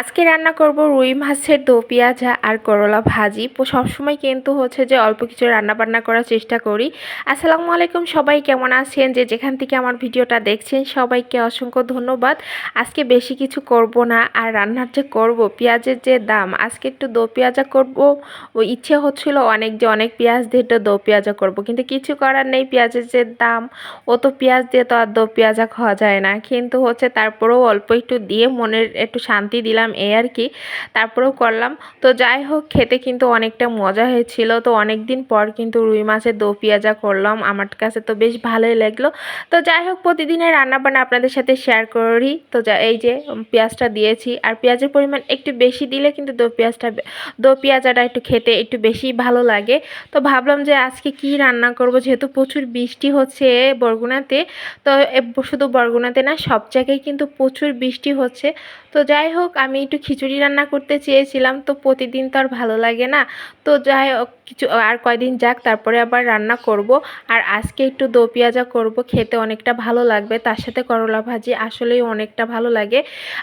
আজকে রান্না করব রুই মাছের দো পেঁয়াজা আর করলা ভাজি। সবসময় কিন্তু হচ্ছে যে অল্প কিছু রান্না বান্না করার চেষ্টা করি। আসসালামু আলাইকুম সবাই, কেমন আছেন? যে যেখান থেকে আমার ভিডিওটা দেখছেন, সবাইকে অসংখ্য ধন্যবাদ। আজকে বেশি কিছু করব না, আর রান্নার যে করব, পেঁয়াজের যে দাম, আজকে একটু দো পেঁয়াজা করব। ও, ইচ্ছে হচ্ছিল অনেক যে অনেক পেঁয়াজ দিয়ে একটু দো পেঁয়াজা করব, কিন্তু কিছু করার নেই পেঁয়াজের যে দাম। ও তো পেঁয়াজ দিয়ে তো আর দো পেঁয়াজা খাওয়া যায় না, কিন্তু হচ্ছে তারপরেও অল্প একটু দিয়ে মনের একটু শান্তি দিলাম এই আর কি। তারপরেও করলাম। তো যাই হোক, খেতে কিন্তু অনেকটা মজা হয়েছিল। তো অনেক দিন পর কিন্তু রুই মাছের দো পেঁয়াজা করলাম। আমার কাছে তো বেশ ভালোই লাগল। তো যাই হোক, প্রতিদিনের রান্নাবান্না আপনাদের সাথে শেয়ার করি। তো এই যে পেঁয়াজটা দিয়েছি। আর পেঁয়াজের পরিমাণ একটু বেশি দিলে কিন্তু দো পেঁয়াজটা দো পেঁয়াজাটা একটু খেতে একটু বেশি ভালো লাগে। তো ভাবলাম যে আজকে কি রান্না করব? যেহেতু প্রচুর বৃষ্টি হচ্ছে বরগুনাতে। তো শুধু বরগুনাতে না, সব জায়গায় কিন্তু প্রচুর বৃষ্টি হচ্ছে। তো যাই হোক, আমি একটু খিচুড়ি রান্না করতে চেয়েছিলাম, তো প্রতিদিন তো আর ভালো লাগে না। তো যাই কিছু, আর কয়দিন যাক, তারপরে আবার রান্না করব। আর আজকে একটু দো পেঁয়াজা করব, খেতে অনেকটা ভালো লাগবে। তার সাথে করলা ভাজি আসলেই অনেকটা ভালো লাগে।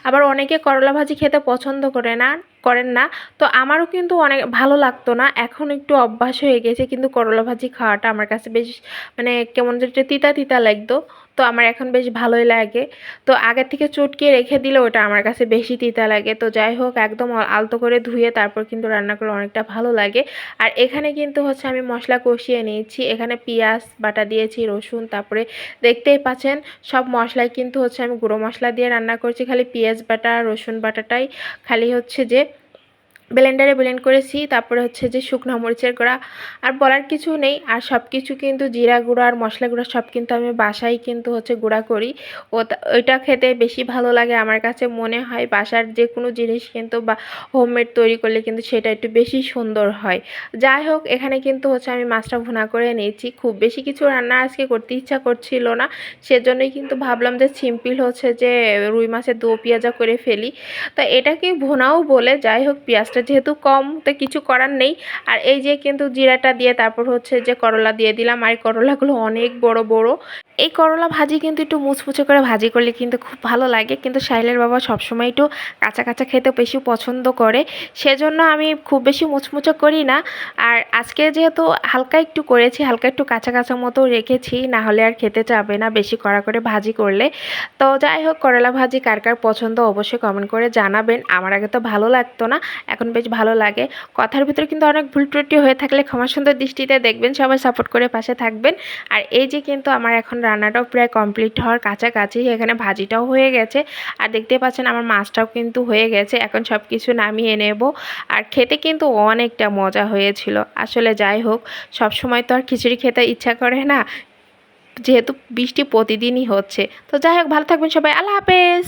আবার অনেকে করলা ভাজি খেতে পছন্দ করে না, করেন না। তো আমারও কিন্তু অনেক ভালো লাগতো না, এখন একটু অভ্যাস হয়ে গেছে, কিন্তু করলা ভাজি খাওয়াটা আমার কাছে বেশ মানে কেমন যে তিতা তিতা লাগতো। তো আমার এখন বেশ ভালোই লাগে। তো আগের থেকে চটকে রেখে দিলে ওটা আমার কাছে বেশি তিতা লাগে। তো যাই হোক, একদম আলতো করে ধুয়ে তারপর কিন্তু রান্না করলে অনেকটা ভালো লাগে। আর এখানে কিন্তু হচ্ছে আমি মশলা কষিয়ে নিয়েছি। এখানে পেঁয়াজ, বাটা দিয়েছি, রসুন, তারপরে দেখতেই পাচ্ছেন সব মশলাই কিন্তু হচ্ছে আমি গুঁড়ো মশলা দিয়ে রান্না করছি। খালি পেঁয়াজ বাটা, রসুন বাটাটাই। খালি হচ্ছে যে ব্লেন্ডারে ব্লেন্ড করেছি, তারপরে হচ্ছে যে শুকনো মরিচের গুঁড়া, আর বলার কিছু নেই, আর সব কিছু কিন্তু জিরা গুঁড়া আর মশলা গুঁড়া সব কিন্তু আমি বাসায় কিন্তু হচ্ছে গুঁড়া করি। ও ওইটা খেতে বেশি ভালো লাগে আমার কাছে মনে হয়, বাসার যে কোনো জিনিস কিন্তু বা হোমমেড তৈরি করলে কিন্তু সেটা একটু বেশি সুন্দর হয়। যাই হোক, এখানে কিন্তু হচ্ছে আমি মাছটা ভুনা করে নিয়েছি, খুব বেশি কিছু রান্না আজকে করতে ইচ্ছা করছিল না, সেজন্যই কিন্তু ভাবলাম যে সিম্পল হচ্ছে যে রুই মাছের দো পেঁয়াজা করে ফেলি। তা এটাকে ভোনাও বলে, যাই হোক, পেঁয়াজটা যেহেতু কম তো কিছু করার নেই। আর এই যে কিন্তু জিরাটা দিয়ে তারপর হচ্ছে যে করলা দিয়ে দিলাম। আর করলাগুলো অনেক বড় বড়। এই করলা ভাজি কিন্তু একটু মুচমুচে করে ভাজি করলে কিন্তু খুব ভালো লাগে। কিন্তু সাইলের বাবা সবসময় একটু কাঁচা কাঁচা খেতে বেশি পছন্দ করে। সেজন্য আমি খুব বেশি মুচমুচে করি না। আর আজকে যেহেতু হালকা একটু করেছি, হালকা একটু কাঁচা কাঁচা মতো রেখেছি, না হলে আর খেতে চাবে না বেশি কড়া করে ভাজি করলে। তো যাই হোক, করলা ভাজি কার কার পছন্দ অবশ্যই কমেন্ট করে জানাবেন। আমার আগে তো ভালো লাগতো না, এখন বেশ ভালো লাগে। কথার ভিতরে কিন্তু অনেক ভুল ত্রুটি হয়ে থাকলে ক্ষমা সুন্দর দৃষ্টিতে দেখবেন, সবাই সাপোর্ট করে পাশে থাকবেন। আর এই যে কিন্তু আমার এখন রান্নাটাও প্রায় কমপ্লিট হওয়ার কাছাকাছি। এখানে ভাজিটাও হয়ে গেছে। আর দেখতে পাচ্ছেন আমার মাছটাও কিন্তু হয়ে গেছে। এখন সব কিছু নামিয়ে নেব। আর খেতে কিন্তু অনেকটা মজা হয়েছিল। আসলে যাই হোক সব সময় তো আর খিচুড়ি খেতে ইচ্ছা করে না। যেহেতু বৃষ্টি প্রতিদিনই হচ্ছে। তো যাই হোক, ভালো থাকবেন সবাই। আল্লাহ হাফেজ!